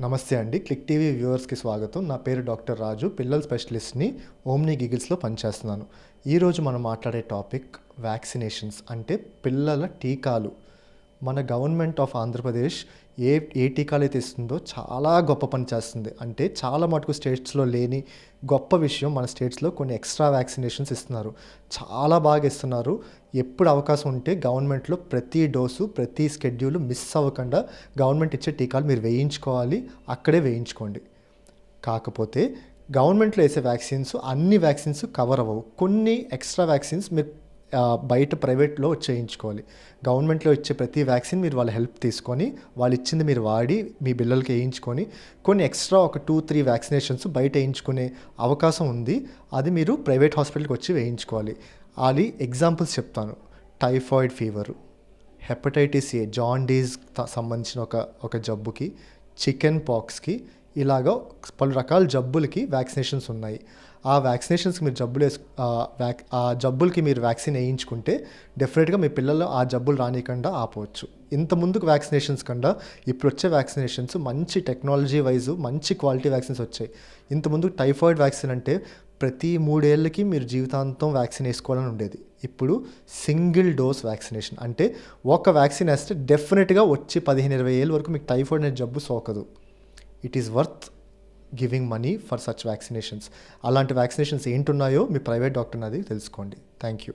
నమస్తే అండి click TV వ్యూవర్స్కి స్వాగతం. నా పేరు డాక్టర్ రాజు పిల్లల స్పెషలిస్ట్ని ఓమ్ని గిగిల్స్లో పనిచేస్తున్నాను. ఈరోజు మనం మాట్లాడే టాపిక్ వ్యాక్సినేషన్స్ అంటే పిల్లల టీకాలు. మన గవర్నమెంట్ ఆఫ్ ఆంధ్రప్రదేశ్ ఏ ఏ టీకాలు అయితే ఇస్తుందో చాలా గొప్ప పని చేస్తుంది. అంటే చాలా మటుకు స్టేట్స్లో లేని గొప్ప విషయం మన స్టేట్స్లో కొన్ని ఎక్స్ట్రా వ్యాక్సినేషన్స్ ఇస్తున్నారు. చాలా బాగా ఇస్తున్నారు. ఎప్పుడు అవకాశం ఉంటే గవర్నమెంట్లో ప్రతి డోసు ప్రతి స్కెడ్యూల్ మిస్ అవ్వకుండా గవర్నమెంట్ ఇచ్చే టీకాలు మీరు వేయించుకోవాలి. అక్కడే వేయించుకోండి. కాకపోతే గవర్నమెంట్లో వేసే వ్యాక్సిన్స్ అన్ని వ్యాక్సిన్స్ కవర్ అవ్వవు. కొన్ని ఎక్స్ట్రా వ్యాక్సిన్స్ మీరు బయట ప్రైవేట్లో చేయించుకోవాలి. గవర్నమెంట్లో ఇచ్చే ప్రతి వ్యాక్సిన్ మీరు వాళ్ళ హెల్ప్ తీసుకొని వాళ్ళు ఇచ్చింది మీరు వాడి మీ బిల్లలకి వేయించుకొని కొన్ని ఎక్స్ట్రా ఒక టూ త్రీ వ్యాక్సినేషన్స్ బయట వేయించుకునే అవకాశం ఉంది. అది మీరు ప్రైవేట్ హాస్పిటల్కి వచ్చి వేయించుకోవాలి. అది ఎగ్జాంపుల్స్ చెప్తాను. Typhoid fever hepatitis A jaundice సంబంధించిన ఒక ఒక జబ్బుకి చికెన్ పాక్స్కి ఇలాగ పలు రకాల జబ్బులకి వ్యాక్సినేషన్స్ ఉన్నాయి. ఆ వ్యాక్సినేషన్స్కి మీరు జబ్బులు వేసు ఆ వ్యాక్ ఆ జబ్బులకి మీరు వ్యాక్సిన్ వేయించుకుంటే డెఫినెట్గా మీ పిల్లలు ఆ జబ్బులు రానికుండా ఆపవచ్చు. ఇంత ముందుకు వ్యాక్సినేషన్స్ కన్నా ఇప్పుడు వచ్చే వ్యాక్సినేషన్స్ మంచి టెక్నాలజీ వైజ్ మంచి క్వాలిటీ వ్యాక్సిన్స్ వచ్చాయి. ఇంత ముందు టైఫాయిడ్ వ్యాక్సిన్ అంటే ప్రతి మూడేళ్ళకి మీరు జీవితాంతం వ్యాక్సిన్ వేసుకోవాలని ఉండేది. ఇప్పుడు సింగిల్ డోస్ వ్యాక్సినేషన్ అంటే ఒక వ్యాక్సిన్ వేస్తే డెఫినెట్గా వచ్చి పదిహేను ఇరవై ఏళ్ళ వరకు మీకు టైఫాయిడ్ అనే జబ్బు సోకదు. It is worth giving money for such vaccinations అలాంటి వ్యాక్సినేషన్స్ ఏంటున్నాయో మీ ప్రైవేట్ డాక్టర్ అది తెలుసుకోండి. Thank you